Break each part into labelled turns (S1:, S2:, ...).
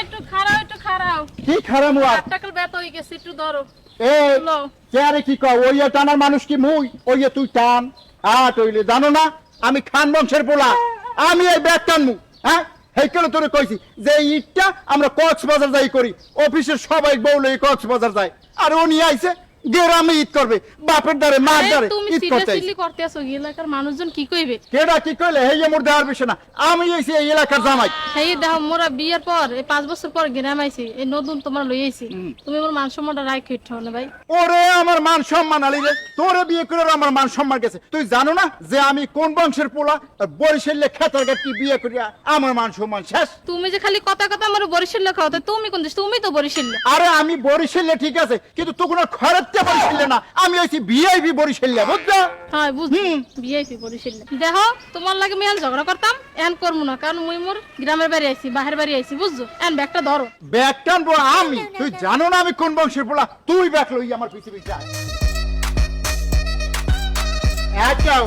S1: একটু খারাও একটু খারাও
S2: কি খারাপ আর
S1: হাত ব্যথা গেছে একটু ধরো।
S2: এই
S1: লো।
S2: চেয়ারে কি কও ওই টানার মানুষ কি মুই? ওই তুই টান। আট হইলে জানো না? আমি খান বংশের পোলা। আমি এই ব্যাগ টানমু হ্যাঁ? হেকেলে তোর কইছি? যে ইটটা আমরা কক্সবাজার যাই করি। অফিসের সবাই বউলে কক্সবাজার যায়। আর উনি আইছে গ্রামে ঈদ করবে বাপের দ্বারে মার দ্বারে ঈদ করতে।
S1: করতে কি এলাকার মানুষজন কি কইবে?
S2: কেডা কি কইলে? হেই মোর দেওয়ার বিষয় না। আমি এসে এই এলাকার জামাই।
S1: দেখো মোরা বিয়ের পর এই পাঁচ বছর পর গ্রাম আইছি এই নতুন তোমার লই আইছি। তুমি মোর মান সম্মানটা রাখ না ভাই।
S2: ওরে আমার মান সম্মান আলি রে। তোরে বিয়ে করে আমার মান সম্মান গেছে। তুই জানো না যে আমি কোন বংশের পোলা? বরিশালে খেতার গাটি বিয়ে করিয়া আমার মান সম্মান শেষ?
S1: তুমি যে খালি কথা কথা আমার বরিশাল লেখা তুমি কোন দেশ? তুমি তো বরিশাল
S2: আরে আমি বরিশালে ঠিক আছে কিন্তু তো কোনো খরচটা বরিশালে না আমি হইছি ভিআইপি বরিশালে বুঝছ
S1: হ্যাঁ বুঝছি
S2: হুম।
S1: বিআইপি বরিশাল দেখো তোমার লাগে আমি ঝগড়া করতাম এন করব না কারণ মুই মোর গ্রামের বাড়ি আইছি বাহির বাড়ি আইছি বুঝছ? এন ব্যাগটা ধরো।
S2: ব্যাগ টানবো আমি তুই জানো না আমি কোন বংশের পোলা তুই ব্যাগ লই আমার পিছে পিছে আয়। একটাও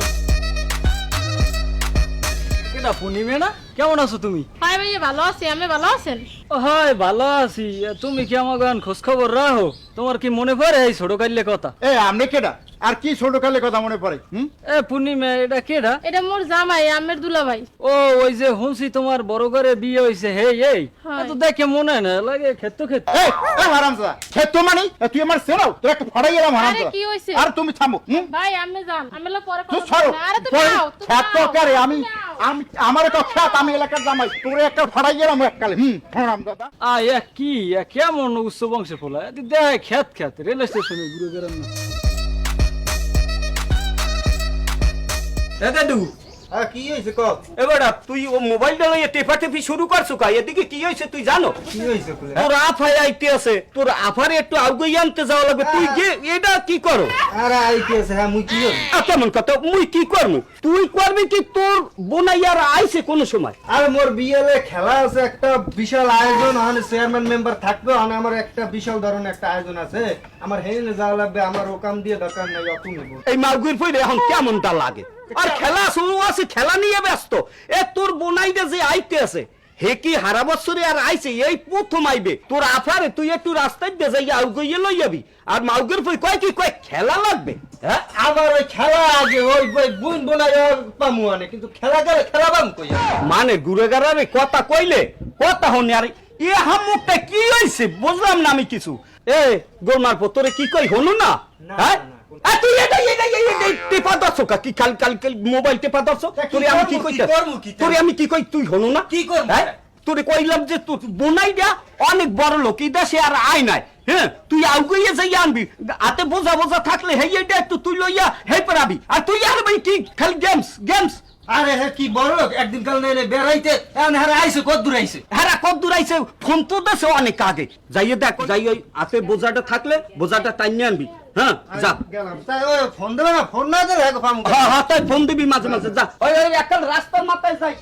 S3: এটা পূর্ণিমা না? কেমন আছো তুমি?
S1: হ্যাঁ ভাই ভালো আছি। আমি ভালো আছেন?
S3: ও হয় ভালো আছি। তুমি কি আমার গান খোঁজ খবর রাখো? তোমার কি মনে পড়ে এই ছোট কাল্লে কথা?
S2: এ আমি কেডা? আর কি ছোট কালে কথা মনে পড়ে হুম?
S3: এ পূর্ণিমা এটা কেডা?
S1: এটা মোর জামাই আমের দুলা ভাই
S3: ও ওই যে হুনসি তোমার বড় করে বিয়ে হইছে হে এই। তো দেখে মনে হয় না লাগে ক্ষেত্র ক্ষেত্র।
S2: এই এই হারামজাদা খেতো মানে? এ, তুই আমার সেরাও তোর একটা ফাড়াই গেলাম হারামজাদা
S1: কি হইছে?
S2: আর তুমি থামো
S1: ভাই আমি যান আমি হলো পরে
S2: তুই
S1: কথা
S2: সরো
S1: আরে তুমি যাও যাও,
S2: কারে আমি আমি আমার তো খ্যাত আমি এলাকার জামাই তোরে একটা ফাড়াই গেলাম এককালে হুম? হারামজাদা
S3: আ এ কি এ কেমন উচ্চ বংশে ফোলা? এ দেখ খ্যাত খ্যাত রেল স্টেশনে ঘুরে বেড়ান না।
S4: এ দাদু
S5: হ্যাঁ কি হয়েছে ক
S4: এবারে তুই ও মোবাইলটা লইয়ে টেপা টেপি শুরু করছ কা? এদিকে কি হয়েছে তুই জানো?
S5: কি হয়েছে
S4: তোর? আফাই আইতে আছে। তোর আফারে একটু আগুই আনতে যাওয়া লাগবে। তুই যে এটা কি করো?
S5: আরে আইতেছে হ্যাঁ মুই কি হই
S4: আ, কথা? মুই কি করব? তুই করবি কি তোর বোনাইয়ার আইছে কোন সময়?
S5: আরে মোর বিয়েলে খেলা আছে একটা বিশাল আয়োজন চেয়ারম্যান মেম্বার থাকবে আমার একটা বিশাল ধরনের একটা আয়োজন আছে। আমার হেনে যাওয়া লাগবে আমার ওকাম দিয়ে দরকার নাই
S4: এই মাগুর ফইরে এখন কেমনটা লাগে? আর খেলা শুরু আছে খেলা নিয়ে ব্যস্ত। এ তোর বোনাইটা যে আইতে আছে হে কি হারা বছরে আর আইছে এই প্রথম আইবে। তোর আফারে তুই একটু রাস্তায় দিয়ে যাই আউগইয়ে লই যাবি। আর মাউগের ফই কয় কি কয় খেলা লাগবে হ্যাঁ?
S5: আবার ওই খেলা আগে ওই ওই বুন বোনাই পামু আনে কিন্তু খেলা গেলে খেলা পাম কই
S4: মানে ঘুরে গাড়ারে কথা কইলে কথা হনি আর এ হামুকটা কি হইছে? বুঝলাম না আমি কিছু। এ গোলমার তোরে কি কই হনু না? হ্যাঁ? তুই এটা এটা এটা এটা টেপা দছ কা কি কাল কাল কাল মোবাইল টেপা দছ
S5: তা
S4: আমি কি
S5: করমু,
S4: কই
S5: কি করমু, কি
S4: তোরে আমি কি কই তুই হনু না?
S5: কি করমু?
S4: তোরে কইলাম যে তুই বোনাই দিয়া অনেক বড় লোক ইদা সে আর আয় নাই। হ্যাঁ? তুই যাই আনবি। হাতে বোঝা বোঝা থাকলে এটা একটু তুই লইয়া হে পারাবি। আর তুই আর ভাই কি খালি গেমস গেমস
S5: আরে হ্যাঁ কি বড় লোক একদিন কাল নেই বেড়াইতে এখন হ্যাঁ আইছে কত দূর আইছে
S4: হ্যাঁ কত দূর আইছে ফোন তো দেছে অনেক আগে। যাইয়ে দেখ যাই ওই হাতে বোঝাটা থাকলে বোঝাটা টাইনে আনবি। হ্যাঁ যা।
S5: ফোন দেবে না? ফোন না দেবে?
S4: হ্যাঁ হ্যাঁ তাই ফোন দিবি মাঝে মাঝে যা। ওই ওই একটা রাস্তার মাথায় যাই।